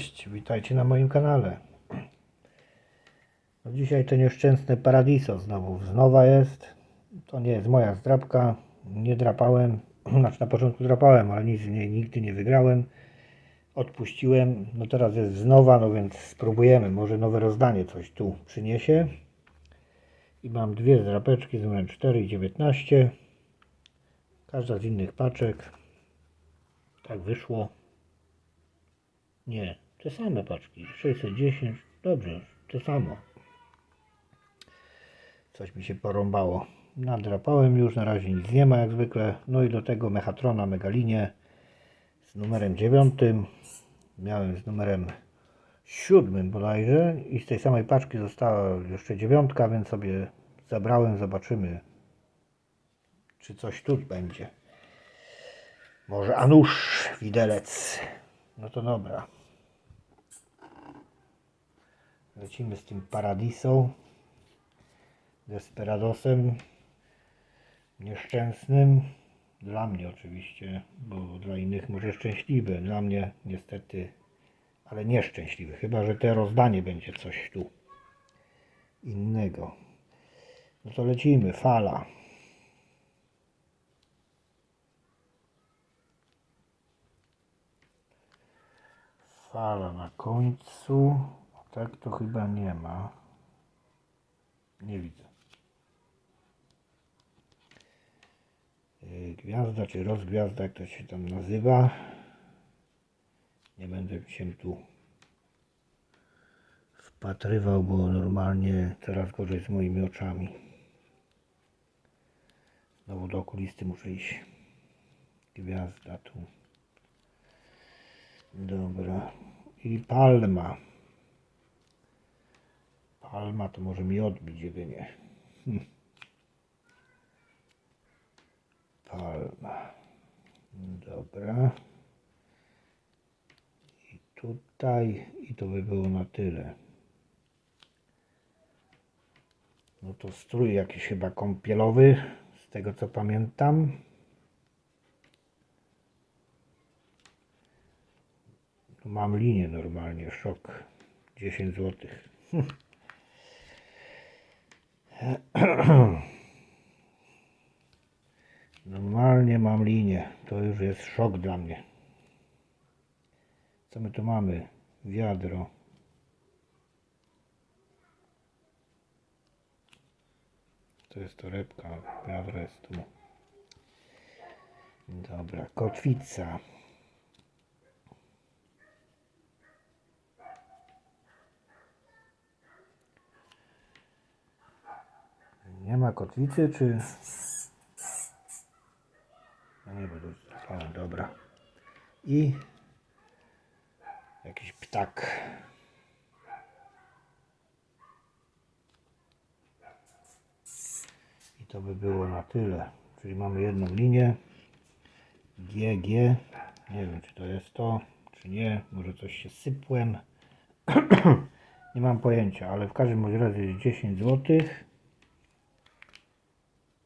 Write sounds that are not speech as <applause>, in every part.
Cześć, witajcie na moim kanale. No dzisiaj to nieszczęsne Paradiso znowu. Znowa jest. To nie jest moja zdrabka. Nie drapałem. <clears throat> Znaczy na początku drapałem, ale nic nigdy nie wygrałem. Odpuściłem. No teraz jest znowa, no więc spróbujemy. Może nowe rozdanie coś tu przyniesie. I mam dwie zdrapeczki z numerem 4 i 19. Każda z innych paczek. Tak wyszło. Nie, te same paczki. 610, dobrze, to samo. Coś mi się porąbało. Nadrapałem już, na razie nic nie ma jak zwykle. No i do tego Mechatrona Megalinie z numerem 9. Miałem z numerem 7 bodajże i z tej samej paczki została jeszcze dziewiątka, więc sobie zabrałem, zobaczymy czy coś tu będzie. Może Anusz Widelec. No to dobra. Lecimy z tym Paradisą. Desperadosem. Nieszczęsnym. Dla mnie oczywiście, bo dla innych może szczęśliwy. Dla mnie niestety, ale nieszczęśliwy. Chyba, że te rozdanie będzie coś tu innego. No to lecimy. Fala. Fala na końcu. Tak to chyba nie ma. Nie widzę. Yy, Gwiazda czy rozgwiazda, jak to się tam nazywa. Nie będę się tu wpatrywał, bo normalnie coraz gorzej z moimi oczami. Znowu do okulisty muszę iść. Gwiazda tu. Dobra. I palma. Palma to może mi odbić jedynie. Palma. Dobra. I tutaj. I to by było na tyle. No to strój jakiś chyba kąpielowy. Z tego co pamiętam. Tu mam linię normalnie, szok. 10 zł. <laughs> <clears throat> Normalnie mam linię. To już jest szok dla mnie. Co my tu mamy? Wiadro. To jest torebka. Wiadro jest tu. Dobra, kotwica. Nie ma kotwicy, czy... No nie, bo. O, dobra. I... Jakiś ptak. I to by było na tyle. Czyli mamy jedną linię. GG. Nie wiem, czy to jest to, czy nie. Może coś się sypłem. <clears throat> nie mam pojęcia, ale w każdym razie jest 10 złotych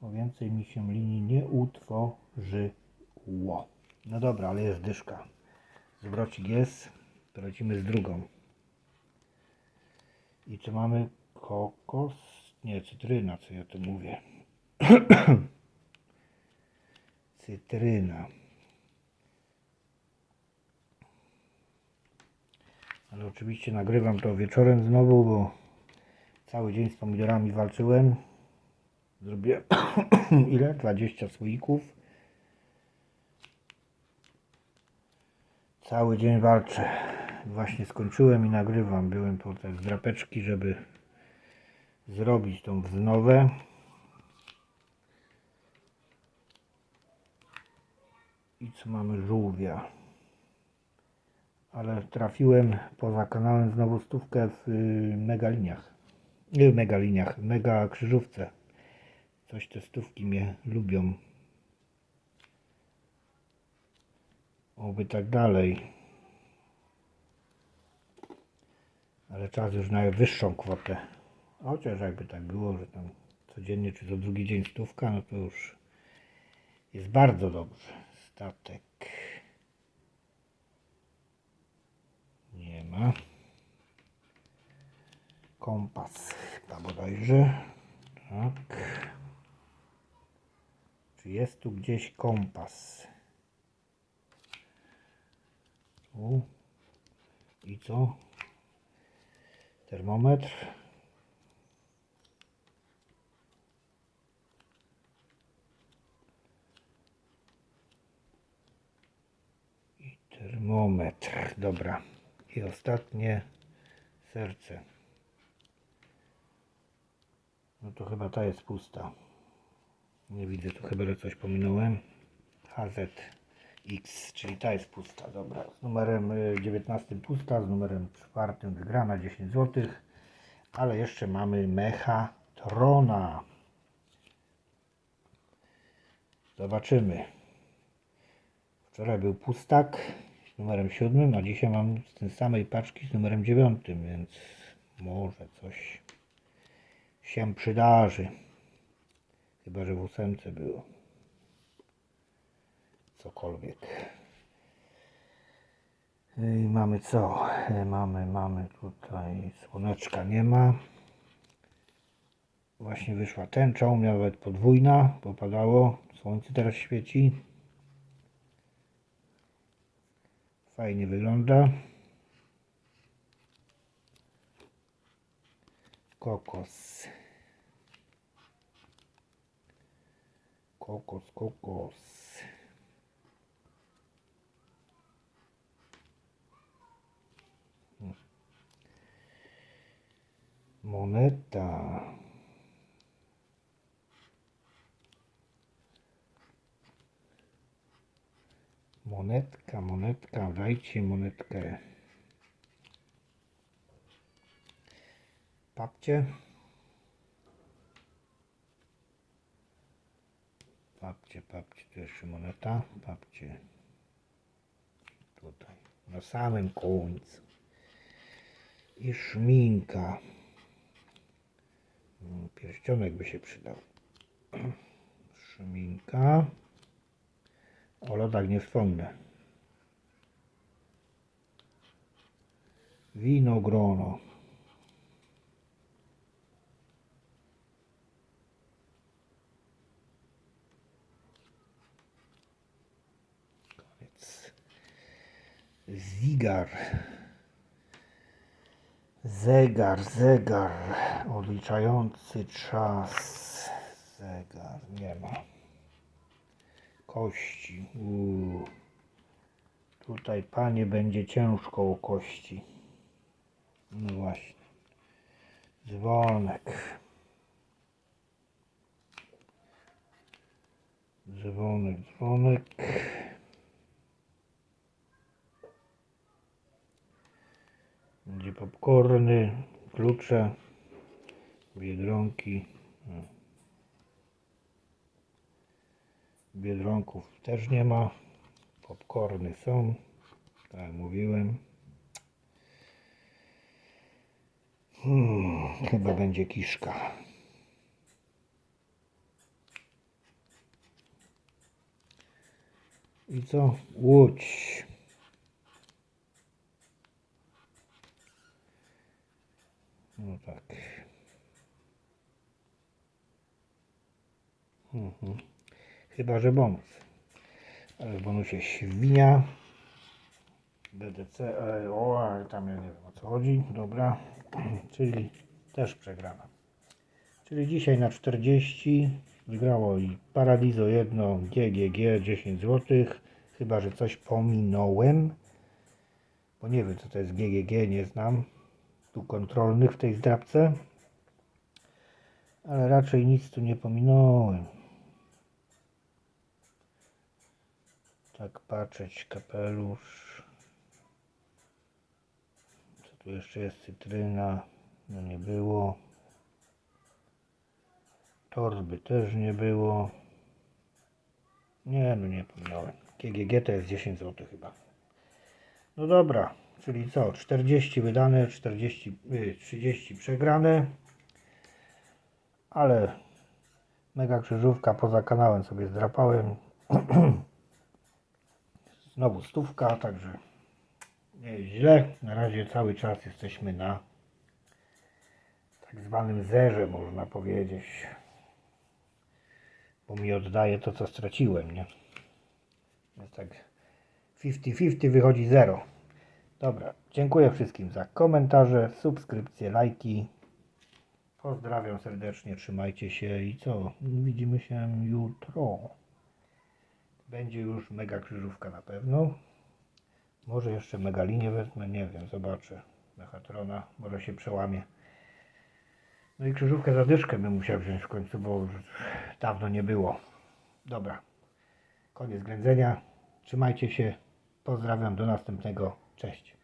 bo więcej mi się linii nie utworzyło. No dobra, ale jest dyszka. Zwrocik jest, to lecimy z drugą. I co mamy? Kokos? Nie, cytryna, co ja tu mówię. <clears throat> Cytryna. Ale oczywiście nagrywam to wieczorem znowu, bo cały dzień z pomidorami walczyłem. Zrobiłem <coughs> ile? 20 słoików. Cały dzień walczę. Właśnie skończyłem i nagrywam. Byłem po te drapeczki, żeby zrobić tą wznowę. I co mamy? Żółwia. Ale trafiłem poza kanałem znowu stówkę w y, megaliniach. Nie w megaliniach, mega krzyżówce. Coś te stówki mnie lubią. Oby tak dalej. Ale czas już na wyższą kwotę. Chociaż jakby tak było, że tam codziennie czy co drugi dzień stówka, no to już jest bardzo dobrze. Statek. Nie ma. Kompas chyba bodajże. Tak. Czy jest tu gdzieś kompas? Tu. I co? Termometr. I termometr. Dobra. I ostatnie serce. No to chyba ta jest pusta. Nie widzę, tu chyba coś pominąłem. HZX, czyli ta jest pusta. Dobra. Z numerem y, 19 pusta, z numerem 4 wygrana 10 zł. Ale jeszcze mamy Mechatrona. Zobaczymy. Wczoraj był pustak z numerem 7, a dzisiaj mam z tej samej paczki z numerem 9, więc może coś się przydarzy. Chyba, że w ósemce było. Cokolwiek. I mamy co? E, Mamy, mamy tutaj słoneczka nie ma. Właśnie wyszła tęcza, u nawet podwójna, popadało. Słońce teraz świeci. Fajnie wygląda. Kokos. Kokos, kokos. Moneta. Monetka, monetka, dajcie monetkę. Papcie. Papcie, papcie, tu jeszcze moneta. Papcie. Tutaj, na samym końcu. I szminka. Mm, Pierścionek by się przydał. <clears throat> Szminka. O lodach nie wspomnę. Winogrono. Koniec. Zigar. Zegar, zegar. Odliczający czas. Zegar. Nie ma. Kości. Uuu. Tutaj panie będzie ciężko o kości. No właśnie. Dzwonek. Dzwonek, dzwonek. Będzie popcorny, klucze, biedronki. No. Biedronków też nie ma. Popcorny są, tak jak mówiłem. Hmm, chyba będzie kiszka. I co? Łódź. No tak. Mhm. Chyba, że bonus. Ale w bonusie świnia. BDC, ale o, ale tam ja nie wiem o co chodzi. Dobra. <clears throat> Czyli też przegrana. Czyli dzisiaj na 40 wygrało i Paradizo 1, GGG 10 zł. Chyba, że coś pominąłem. Bo nie wiem co to jest GGG, nie znam. Tu kontrolnych w tej zdrabce. Ale raczej nic tu nie pominąłem. Tak patrzeć, kapelusz. Co tu jeszcze jest? Cytryna. No nie było. Torby też nie było. Nie, no nie pominąłem. GGG to jest 10 zł chyba. No dobra, czyli co? 40 wydane, 40, y, 30 przegrane. Ale mega krzyżówka poza kanałem sobie zdrapałem. <clears throat> Znowu stówka, także Nie jest źle. Na razie cały czas jesteśmy na tak zwanym zerze, można powiedzieć. Bo mi oddaje to, co straciłem, nie? Więc tak 50-50 wychodzi 0. Dobra, dziękuję wszystkim za komentarze, subskrypcje, lajki. Pozdrawiam serdecznie, trzymajcie się i co? Widzimy się jutro. Będzie już mega krzyżówka na pewno. Może jeszcze megalinię wezmę, nie wiem, zobaczę. Mechatrona, może się przełamie. No i krzyżówkę za dyszkę bym musiał wziąć w końcu, bo dawno nie było. Dobra, koniec ględzenia. Trzymajcie się. Pozdrawiam, do następnego. Cześć.